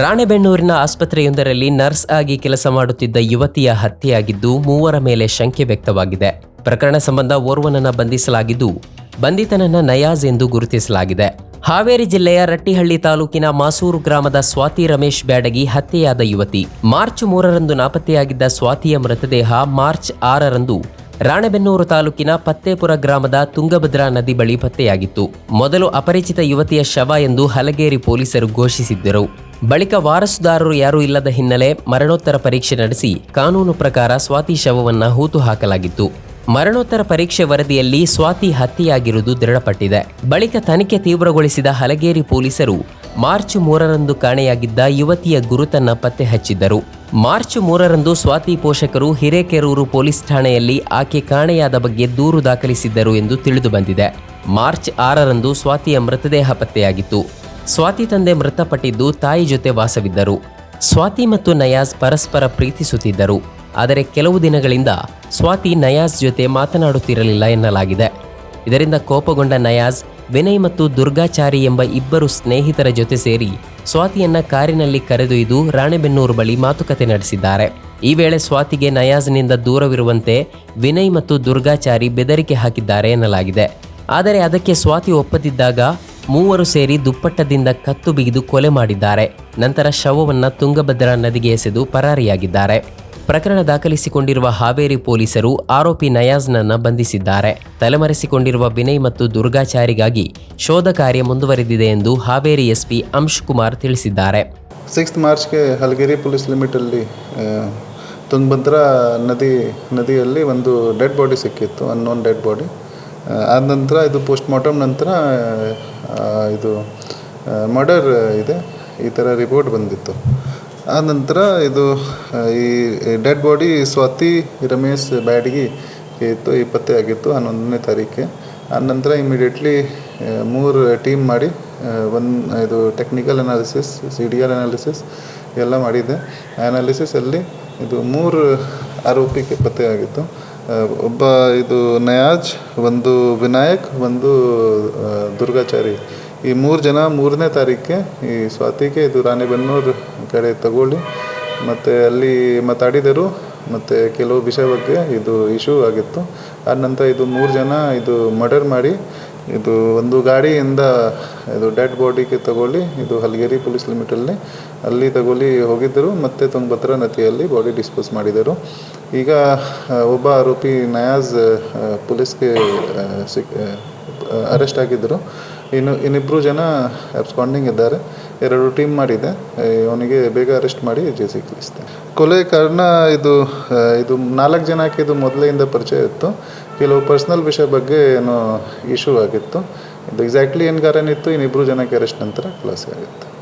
ರಾಣೆಬೆನ್ನೂರಿನ ಆಸ್ಪತ್ರೆಯೊಂದರಲ್ಲಿ nurse ಆಗಿ ಕೆಲಸ ಮಾಡುತ್ತಿದ್ದ ಯುವತಿಯ ಹತ್ಯೆಯಾಗಿದ್ದು ಮೂವರ ಮೇಲೆ ಶಂಕೆ ವ್ಯಕ್ತವಾಗಿದೆ. ಪ್ರಕರಣ ಸಂಬಂಧ ಓರ್ವನನ್ನ ಬಂಧಿಸಲಾಗಿದ್ದು, ಬಂಧಿತನನ್ನ ನಯಾಜ್ ಎಂದು ಗುರುತಿಸಲಾಗಿದೆ. ಹಾವೇರಿ ಜಿಲ್ಲೆಯ ರಟ್ಟಿಹಳ್ಳಿ ತಾಲೂಕಿನ ಮಾಸೂರು ಗ್ರಾಮದ ಸ್ವಾತಿ ರಮೇಶ್ ಬ್ಯಾಡಗಿ ಹತ್ಯೆಯಾದ ಯುವತಿ. ಮಾರ್ಚ್ ಮೂರರಂದು ನಾಪತ್ತೆಯಾಗಿದ್ದ ಸ್ವಾತಿಯ ಮೃತದೇಹ ಮಾರ್ಚ್ ಆರರಂದು ರಾಣೆಬೆನ್ನೂರು ತಾಲೂಕಿನ ಪತ್ತೇಪುರ ಗ್ರಾಮದ ತುಂಗಭದ್ರಾ ನದಿ ಬಳಿ ಪತ್ತೆಯಾಗಿತ್ತು. ಮೊದಲು ಅಪರಿಚಿತ ಯುವತಿಯ ಶವ ಎಂದು ಹಲಗೇರಿ ಪೊಲೀಸರು ಘೋಷಿಸಿದ್ದರು. ಬಳಿಕ ವಾರಸುದಾರರು ಯಾರೂ ಇಲ್ಲದ ಹಿನ್ನೆಲೆ ಮರಣೋತ್ತರ ಪರೀಕ್ಷೆ ನಡೆಸಿ ಕಾನೂನು ಪ್ರಕಾರ ಸ್ವಾತಿ ಶವವನ್ನು ಹೂತು ಹಾಕಲಾಗಿತ್ತು. ಮರಣೋತ್ತರ ಪರೀಕ್ಷೆ ವರದಿಯಲ್ಲಿ ಸ್ವಾತಿ ಹತ್ಯೆಯಾಗಿರುವುದು ದೃಢಪಟ್ಟಿದೆ. ಬಳಿಕ ತನಿಖೆ ತೀವ್ರಗೊಳಿಸಿದ ಹಲಗೇರಿ ಪೊಲೀಸರು ಮಾರ್ಚ್ ಮೂರರಂದು ಕಾಣೆಯಾಗಿದ್ದ ಯುವತಿಯ ಗುರುತನ್ನ ಪತ್ತೆ ಹಚ್ಚಿದ್ದರು. ಮಾರ್ಚ್ ಮೂರರಂದು ಸ್ವಾತಿ ಪೋಷಕರು ಹಿರೇಕೆರೂರು ಪೊಲೀಸ್ ಠಾಣೆಯಲ್ಲಿ ಆಕೆ ಕಾಣೆಯಾದ ಬಗ್ಗೆ ದೂರು ದಾಖಲಿಸಿದ್ದರು ಎಂದು ತಿಳಿದುಬಂದಿದೆ. ಮಾರ್ಚ್ ಆರರಂದು ಸ್ವಾತಿಯ ಮೃತದೇಹ ಪತ್ತೆಯಾಗಿತ್ತು. ಸ್ವಾತಿ ತಂದೆ ಮೃತಪಟ್ಟಿದ್ದು ತಾಯಿ ಜೊತೆ ವಾಸವಿದ್ದರು. ಸ್ವಾತಿ ಮತ್ತು ನಯಾಜ್ ಪರಸ್ಪರ ಪ್ರೀತಿಸುತ್ತಿದ್ದರು. ಆದರೆ ಕೆಲವು ದಿನಗಳಿಂದ ಸ್ವಾತಿ ನಯಾಜ್ ಜೊತೆ ಮಾತನಾಡುತ್ತಿರಲಿಲ್ಲ ಎನ್ನಲಾಗಿದೆ. ಇದರಿಂದ ಕೋಪಗೊಂಡ ನಯಾಜ್, ವಿನಯ್ ಮತ್ತು ದುರ್ಗಾಚಾರಿ ಎಂಬ ಇಬ್ಬರು ಸ್ನೇಹಿತರ ಜೊತೆ ಸೇರಿ ಸ್ವಾತಿಯನ್ನ ಕಾರಿನಲ್ಲಿ ಕರೆದೊಯ್ದು ರಾಣೆಬೆನ್ನೂರು ಬಳಿ ಮಾತುಕತೆ ನಡೆಸಿದ್ದಾರೆ. ಈ ವೇಳೆ ಸ್ವಾತಿಗೆ ನಯಾಜ್ನಿಂದ ದೂರವಿರುವಂತೆ ವಿನಯ್ ಮತ್ತು ದುರ್ಗಾಚಾರಿ ಬೆದರಿಕೆ ಹಾಕಿದ್ದಾರೆ ಎನ್ನಲಾಗಿದೆ. ಆದರೆ ಅದಕ್ಕೆ ಸ್ವಾತಿ ಒಪ್ಪದಿದ್ದಾಗ ಮೂವರು ಸೇರಿ ದುಪ್ಪಟ್ಟದಿಂದ ಕತ್ತು ಬಿಗಿದು ಕೊಲೆ ಮಾಡಿದ್ದಾರೆ. ನಂತರ ಶವವನ್ನು ತುಂಗಭದ್ರಾ ನದಿಗೆ ಎಸೆದು ಪರಾರಿಯಾಗಿದ್ದಾರೆ. ಪ್ರಕರಣ ದಾಖಲಿಸಿಕೊಂಡಿರುವ ಹಾವೇರಿ ಪೊಲೀಸರು ಆರೋಪಿ ನಯಾಜ್ನನ್ನು ಬಂಧಿಸಿದ್ದಾರೆ. ತಲೆಮರೆಸಿಕೊಂಡಿರುವ ವಿನಯ್ ಮತ್ತು ದುರ್ಗಾಚಾರಿಗಾಗಿ ಶೋಧ ಕಾರ್ಯ ಮುಂದುವರೆದಿದೆ ಎಂದು ಹಾವೇರಿ ಎಸ್ಪಿ ಅಂಶ್ ಕುಮಾರ್ ತಿಳಿಸಿದ್ದಾರೆ. ಸಿಕ್ಸ್ತ್ ಮಾರ್ಚ್ಗೆ ಹಲಗೇರಿ ಪೊಲೀಸ್ ಲಿಮಿಟಲ್ಲಿ ತುಂಗಭದ್ರಾ ನದಿ, ನದಿಯಲ್ಲಿ ಒಂದು ಡೆಡ್ ಬಾಡಿ ಸಿಕ್ಕಿತ್ತು ಅನ್ನೋನ್ ಡೆಡ್ ಬಾಡಿ ಆದ ನಂತರ ಇದು ಪೋಸ್ಟ್ ಮಾರ್ಟಮ್ ನಂತರ ಇದು ಮರ್ಡರ್ ಇದೆ. ಈ ಥರ ರಿಪೋರ್ಟ್ ಬಂದಿತ್ತು. ಆ ನಂತರ ಇದು ಈ ಡೆಡ್ ಬಾಡಿ ಸ್ವಾತಿ ರಮೇಶ್ ಬ್ಯಾಡಗಿ ಇತ್ತು ಈ ಪತ್ತೆ ಆಗಿತ್ತು ಹನ್ನೊಂದನೇ ತಾರೀಕೆ ಆ ನಂತರ ಇಮಿಡಿಯೇಟ್ಲಿ ಮೂರು ಟೀಮ್ ಮಾಡಿ ಒಂದು ಇದು technical analysis C D L analysis ಎಲ್ಲ ಮಾಡಿದೆ. ಅನಾಲಿಸಿಸಲ್ಲಿ ಇದು ಮೂರು ಆರೋಪಿಗೆ ಪತ್ತೆಯಾಗಿತ್ತು ಆ, ಒಬ್ಬ ಇದು ನಯಾಜ್, ಒಂದು ವಿನಾಯಕ್, ಒಂದು ದುರ್ಗಾಚಾರಿ. ಈ ಮೂರು ಜನ ಮೂರನೇ ತಾರೀಕಿಗೆ ಈ ಸ್ವಾತಿಗೆ ಇದು ರಾಣೆಬೆನ್ನೂರು ಕಡೆ ತಗೊಳ್ಳಿ. ಮತ್ತು ಅಲ್ಲಿ ಮಾತಾಡಿದರು. ಮತ್ತು ಕೆಲವು ವಿಷಯ ಬಗ್ಗೆ ಇದು ಇಶ್ಯೂ ಆಗಿತ್ತು. ಆದ ನಂತರ ಇದು ಮೂರು ಜನ ಇದು ಮರ್ಡರ್ ಮಾಡಿ ಇದು ಒಂದು ಗಾಡಿಯಿಂದ ಇದು ಡೆಡ್ ಬಾಡಿಗೆ ತಗೊಳ್ಳಿ, ಇದು ಹಲಗೇರಿ ಪೊಲೀಸ್ ಲಿಮಿಟಲ್ಲಿ ಅಲ್ಲಿ ತಗೊಳ್ಳಿ ಹೋಗಿದ್ದರು, ಮತ್ತು ತುಂಗಭದ್ರಾ ನದಿಯಲ್ಲಿ ಬಾಡಿ ಡಿಸ್ಪೋಸ್ ಮಾಡಿದರು. ಈಗ ಒಬ್ಬ ಆರೋಪಿ ನಯಾಜ್ ಪೊಲೀಸ್ಗೆ ಸಿಕ್ ಅರೆಸ್ಟ್ ಆಗಿದ್ದರು. ಇನ್ನು ಇನ್ನಿಬ್ಬರು ಜನ ಅಬ್ಸ್ಕಾಂಡಿಂಗ್ ಇದ್ದಾರೆ. ಎರಡು ಟೀಮ್ ಮಾಡಿದೆ. ಅವನಿಗೆ ಬೇಗ ಅರೆಸ್ಟ್ ಮಾಡಿ ಜೇಸಿಗೆ ಕಳಿಸ್ತೆ ಕೊಲೆ ಕಾರಣ ಇದು ಇದು ನಾಲ್ಕು ಜನಕ್ಕೆ ಇದು ಮೊದಲಿಂದ ಪರಿಚಯ ಇತ್ತು. ಕೆಲವು ಪರ್ಸ್ನಲ್ ವಿಷಯ ಬಗ್ಗೆ ಏನೋ ಇಶ್ಯೂ ಆಗಿತ್ತು. ಇದು ಎಕ್ಸಾಕ್ಟ್ಲಿ ಏನು ಕಾರಣ ಇತ್ತು? ಇನ್ನಿಬ್ಬರು ಜನಕ್ಕೆ ಅರೆಸ್ಟ್ ನಂತರ ಖುಲಾಸೆ ಆಗಿತ್ತು.